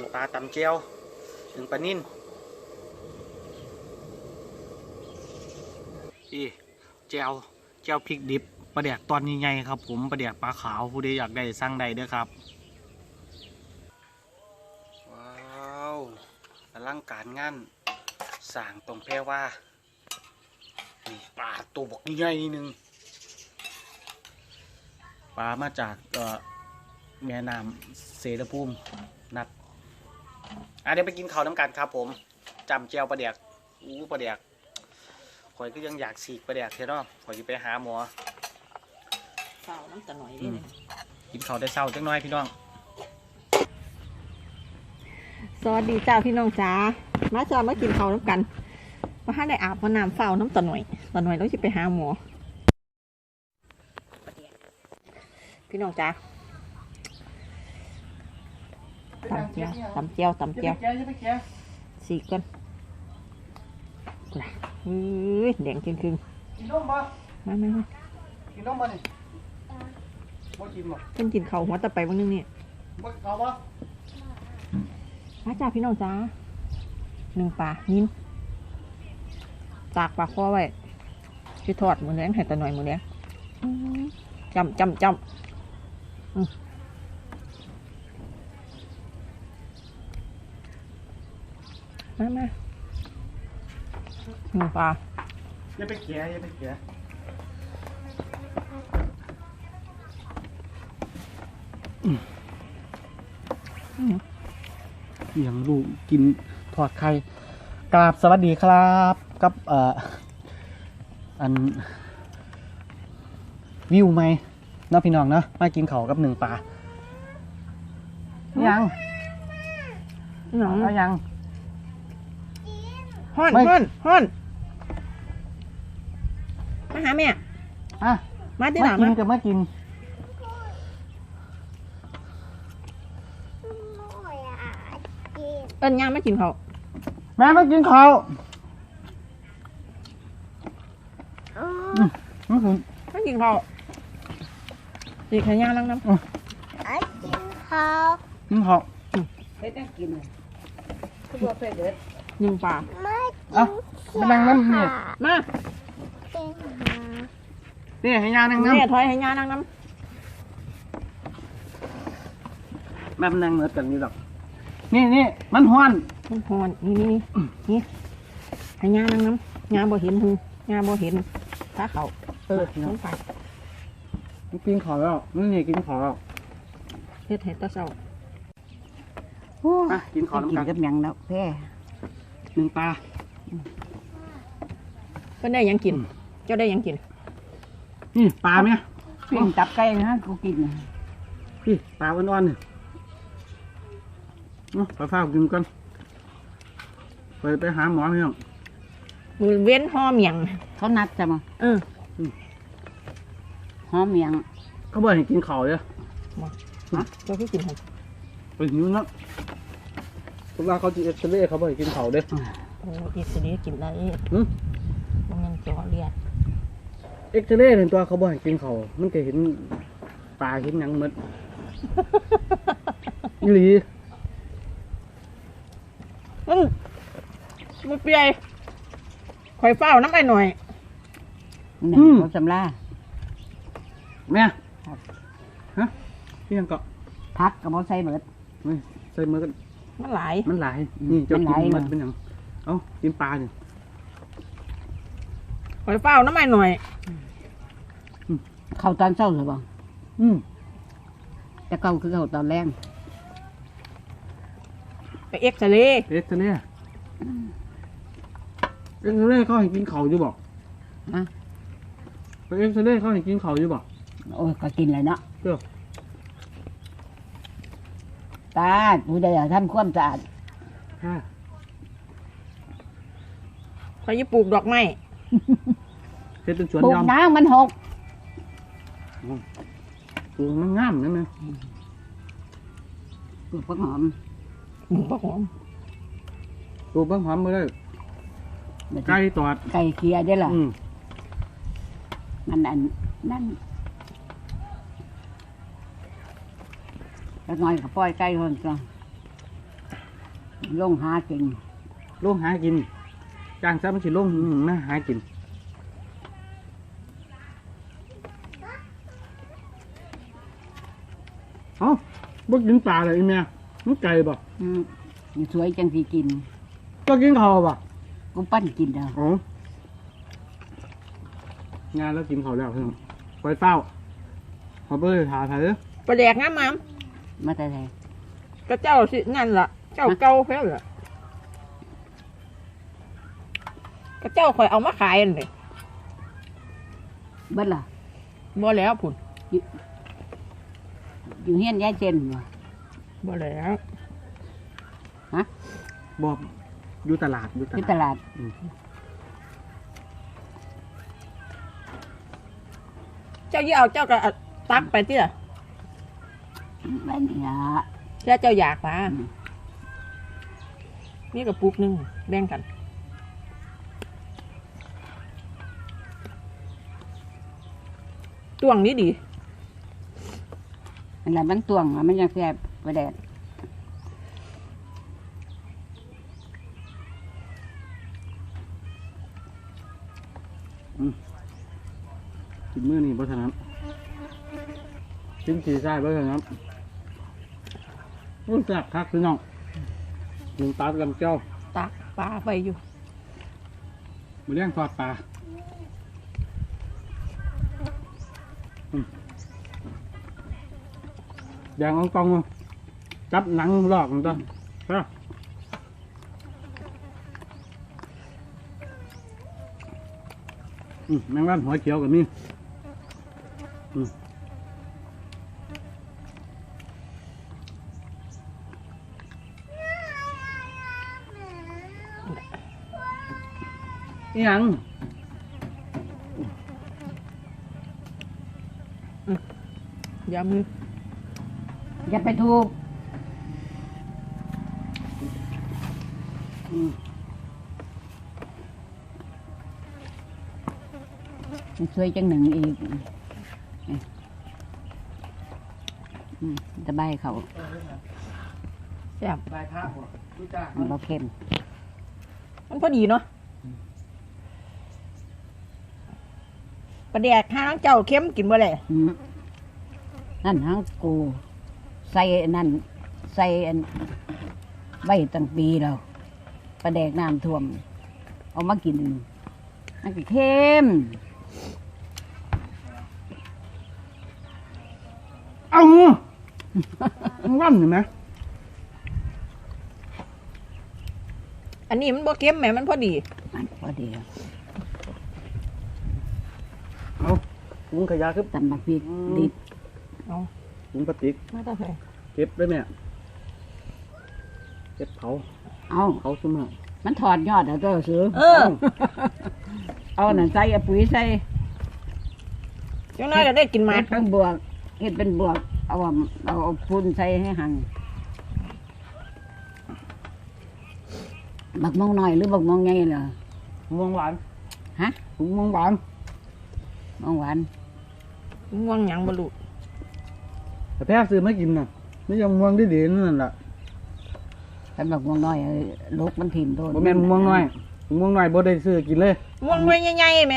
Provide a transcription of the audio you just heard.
นึ่งปลาตำเจียวหนึ่งปลานิ่นอีเจียวเจียวพริกดิบปลาแดกตอนใหญ่ๆครับ ผมปลาแดกปลาขาวผู้ใดอยากได้สั่งได้เด้อครับ ว้าวอลังการงานสร้างตรงแพรว่านี่ปลาตัวบกใหญ่ๆนิดนึงปลามาจากเอ่อแม่น้ำเสรภูมินัด อะเดี๋ยวไปกินข้าวน้ำกันครับ ผมจำเจียวปลาแดกอู้ปลาแดกข่อยก็ยังอยากสีกปลาแดกเท่เนาะข่อยจะไปหาหมอเฝ้าน้ำตาหน่อยอืนี่มกินข้าวได้เศร้าจังน้อยพี่น้อง สวัสดีจ้าพี่น้องจ้ามาจ้ามากินข้าวน้ำกันมาให้ได้อาบมาน้ำเฝ้าน้ำตาหน่อยตาหน่อยเราจะไปหาหมอพี่น้องจ้า ตำเจียวตำเจียวตำเจียวสีกกันกูละเฮ้ยแดงจริงกินนมบ่ๆมามามากินนมบ่นี่บ่กินบ่เพิ่นกินข้าวหัวตะไปวันนึงนี่บ่เอาบ่มาจ้าพี่น้องจ้าหนึ่งปลานิ่มตากปลาคอไว้ที่ทอดหมูแดงให้ตาหน่อยหมูแดงอื้อจำจำจำ มมามาหนึ่งปลาอย่าไปเกลียอย่าไปเกลียอย่างลูกกินทอดไข่กราบสวัสดีครับกับเอ่ออัน วิวไหมเนาะพี่น้องเนาะมากินเขาวกับหนึ่งปลายังหนังเอายัง ฮ้อนไม่ ฮ้อนฮ้อนมาหาแม่ อะมาที่มาหลังกิมานกับมากิน เอิญย่างมากินเขาวแม่มากินข้าวอืมอืมมากินเขาวดีขย่างล้างน้ไอ้กินข้าวกินข้าวำ หนึ่งปลาไม่เอะมานั่งน้ำเนี่ยมากินหานี่ให้ยานั่งน้แม่ถอยให้ย่างล้างน้ำแม่มันนั่งเหมือนกันนี่หรอกนี่นี่มันห้อนำมันฮ้อนนี่นี่นี่นี่ให้ย่างล้างน้ำย่างบ่เห็นหูย่างบ่เห็นถ้าเขาเออน้องปลามันกินข้าวแล้วนี่นี่กินข้าวแล้วเฮ็ดให้ตาเศร้าอะกินข้าวกินน้ำกักันบหยังแล้วแพ้ห นึ่งปลาเพิ่นได้หยังกิน เจ้าได้หยังกินนี่ปลาไหมปิ้งตับไก่นะกูกินน่ะพี่ปลาอ่อนๆเนี่ยเอาไปฟ้ากินกันไปไปหาหมอพี่น้องมือเว้นหอมหยังเขานัดจะมาเออหอมเมียงเขาบอกให้กินข้าวเลยเจ้าพี่กินหั่นไปหิวนักเพราะ ว่าเขาจะเอ็กซเรย์เขาบอกให้กินข้าวเด้ โอ้อิสรีกินได้หึ มันยังจ่อเลือดเอ็กซเรย์เป็นตัวเขาบอกให้กินข้าวมันก็เห็นปลาเห็นหยังหมด อีหลีอืมมันเปียข่อยเฝ้าน้ำไปหน่อยนี่เขาจำลาแม่ฮะพี่ยังเกาะพักกับเขาใส่เบิดเฮ้ยใส่มือกัน มันหลาย มันหลายนี่เจ้ามันหกิลายนมันเหรอเป็นหยังเอ้ากินปลาเนี่ยข่อยเฝ้าน้ำไปหน่อยเข้าตอนเช้าหรือเปล่าอืมแต่เก่าคือเข้าตอนแรงไปเอ็กซเรย์เอ็กซเรย์เอ็กซเรย์เขาให้กินข้าวอยู่บอกนะไปเอ็กซเรย์เขาให้กินข้าวอยู่บอกโอ้ยก็กินเลยเนาะเจ้า ตากูได้ทำความสะอาดฮะข่อยจะปลูกดอกไม้เฮ็ดเป็นสวนปลูกยอมน้ำมันหกปลูกมันงามนะแม่ปลูกผักหอมหมูปลาหอมปลูกบางหอมมาเลยเดี๋ยวไก่ตอดไก่เคียได้ล่ะอืมมันอันนั่น แล้วน้อยก็ปล่อยไก่คนก็ลงหาเก่งลงหากินจ้างซะมันสิลงมาหากินเอ้าบ่กินปลาเลยอีแม่มันไก่บ่อืมสวยจังสิกินก็กินข้าวบ่กูปั้นกินแล้วอ๋องานแล้วกินข้าวแล้วเพิ่นไปเฝ้าขอเบอร์หาไผเด้อประแดกงามมาม มาแต่ไหนก็เจ้าสินั่นล่ะ เจ้าเก่าแค่ล่ะก็เจ้าคอยเอามาขายนั่นเลยเบิดล่ะบ่แล้วพุ่นอยู่เฮียนยายเจนบ่บ่แล้วบอกอยู่ตลาดอยู่ตที่ลาตดลาดเจ้ายี่เอาเจ้าก็เอาตักไปที่ล่ะ บ้านนี่ละเจ้าเจ้าอยากมาอืมนี่กับปุกหนึงแบ่งกันตวงนี้ดีอันนั้นมันตวงอะมันยังแซ่บประแดดกินมื้อนี้บ่เท่านั้น กินสีใช่บ่เท่านั้นรู้แซ่บคักพี่น้องลุงตาดกับเจ้าตักปลาไปอยู่มาเลี้ยงทอดปลาอืมแดงอองตองมาจับหนังลอกมันตัวเอ้าอืมแมงวันหัวเขียวกับนี่ อืมอิหยังอย่ามืออย่าไปทูบอืมมันสวยจังหนึ่งอีกอืมสบายเขาแซ่บลายพระบ่รู้จักมันบ่เข้มมันพอดีเนาะ ประแดกห้างเจ้าเข้มกินบ่เลยอืมนั่นทั้งกู ใส่อันนั่น ใส่อันใบตั้งปีแล้วประแดกน้ำท่วม เอามากินมันก็เข้มเอ้าแมงวันเห็นไหมอันนี้มันบ่เข้มแหมมันพอดี มันพอดีแล้ว เอา ถุงขยะคือ ตำบักพริกดิบเอาถุงพลาสติกมาต่อไปเก็บได้ไหมอะเก็บเผาเอาเผาซุ่มอะมันถอดยอดแล้วเจ้าซื้อเออเอานั่นใส่เอาปุ๋ยใส่จังน้อยก็ได้กินหมาเฮ็ดเป็นบวกเฮ็ดเป็นบวก เอาอะเอาเอาปูนใส่ให้หันบักมองน้อยหรือบักมองใหญ่เหรอม่วงหวานฮะ ถุงม่วงหวานมองหวาน ง่วงหยังบ่รู้แต่แพ้ซื้อไม่กินน่ะไม่ยังม่วงได้ดีๆนั่นแหละถ้าบักมองน้อยเอาลูกมันถิ่มโดนบ่แม่นม่วงน้อยถุงม่วงน้อยบ่ได้ซื้อกินเลยม่วงหน่วยใหญ่ๆแหม